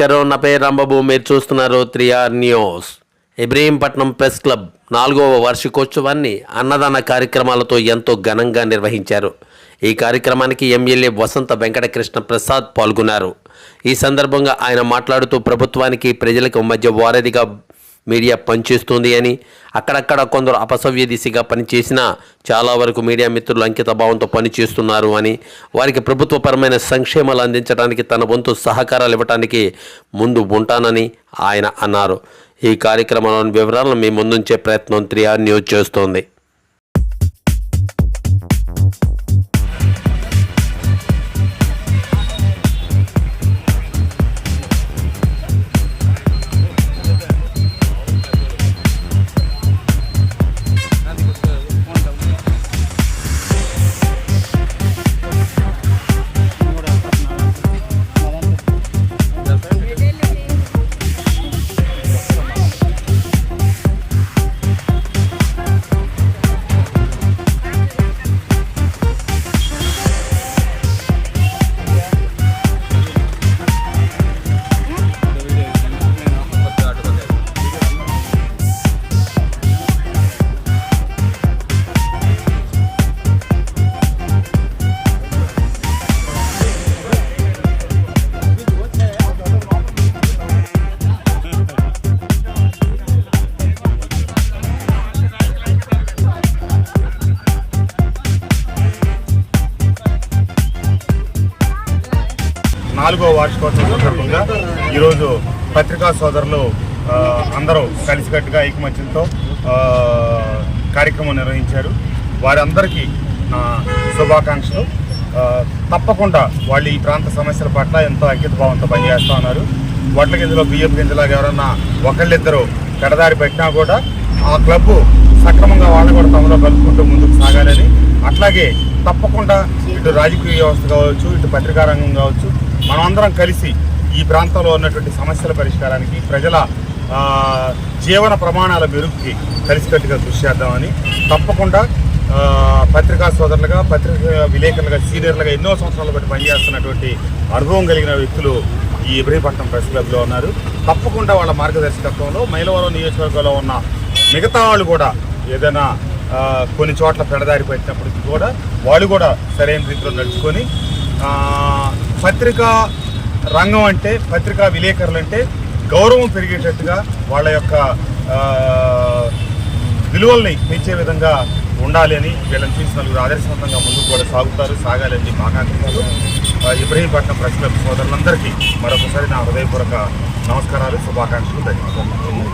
నమస్కారం. నా పేరు రాంబాబు. మీరు చూస్తున్నారు three R news. Ibrahimpatnam press club నాలుగవ వార్షికోత్సవాన్ని అన్నదాన కార్యక్రమాలతో ఎంతో ఘనంగా నిర్వహించారు. ఈ కార్యక్రమానికి ఎమ్మెల్యే వసంత వెంకటకృష్ణ ప్రసాద్ పాల్గొన్నారు. ఈ సందర్భంగా ఆయన మాట్లాడుతూ ప్రభుత్వానికి ప్రజలకు మధ్య వారధిగా మీడియా పనిచేస్తుంది అని అక్కడక్కడ కొందరు అపసవ్య దిశగా పనిచేసినా చాలా వరకు మీడియా మిత్రులు అంకిత భావంతో పనిచేస్తున్నారు అని వారికి ప్రభుత్వపరమైన సంక్షేమాలు అందించడానికి తన వంతు సహకారాలు ఇవ్వడానికి ముందు ఉంటానని ఆయన అన్నారు. ఈ కార్యక్రమంలోని వివరాలను మీ ముందుంచే ప్రయత్నం త్రీ న్యూస్ చేస్తోంది. నాలుగో వార్షికోత్సవం సందర్భంగా ఈరోజు పత్రికా సోదరులు అందరూ కలిసికట్టుగా ఐకమత్యంతో కార్యక్రమం నిర్వహించారు. వారందరికీ నా శుభాకాంక్షలు. తప్పకుండా వాళ్ళు ఈ ప్రాంత సమస్యల పట్ల ఎంతో అంకితభావంతో పనిచేస్తూ ఉన్నారు. వడ్ల గింజలో బియ్యం గింజలాగా ఎవరన్నా ఒకళ్ళిద్దరు పెడదారి పెట్టినా కూడా ఆ క్లబ్ సక్రమంగా వాళ్ళు కూడా తమలో కలుపుకుంటూ ముందుకు సాగాలని. అట్లాగే తప్పకుండా ఇటు రాజకీయ వ్యవస్థ కావచ్చు ఇటు పత్రికా రంగం కావచ్చు మనమందరం కలిసి ఈ ప్రాంతంలో ఉన్నటువంటి సమస్యల పరిష్కారానికి ప్రజల జీవన ప్రమాణాల మెరుగుకి కలిసికట్టుగా కృషి చేద్దామని తప్పకుండా పత్రికా సోదరులుగా పత్రిక విలేకరులుగా సీనియర్లుగా ఎన్నో సంవత్సరాలు బట్టి పనిచేస్తున్నటువంటి అనుభవం కలిగిన వ్యక్తులు ఈ ఇబ్రహీపట్నం ప్రెస్ క్లబ్లో ఉన్నారు. తప్పకుండా వాళ్ళ మార్గదర్శకత్వంలో మైలవరం నియోజకవర్గంలో ఉన్న మిగతా వాళ్ళు కూడా ఏదైనా కొన్ని చోట్ల పెడదారి పెట్టినప్పటికీ కూడా వాళ్ళు కూడా సరైన రీతిలో నడుచుకొని పత్రికా రంగం అంటే పత్రికా విలేకరులు అంటే గౌరవం పెరిగేటట్టుగా వాళ్ళ యొక్క విలువల్ని పెంచే విధంగా ఉండాలి అని వీళ్ళని చూసి నలుగురు ఆదర్శవంతంగా ముందుకు కూడా సాగుతారు సాగాలని చెప్పి ఆకాంక్షలు ఇబ్రహీంపట్నం ప్రెస్ క్లబ్ సోదరులందరికీ మరొకసారి నా హృదయపూర్వక నమస్కారాలు శుభాకాంక్షలు ధన్యవాదాలు.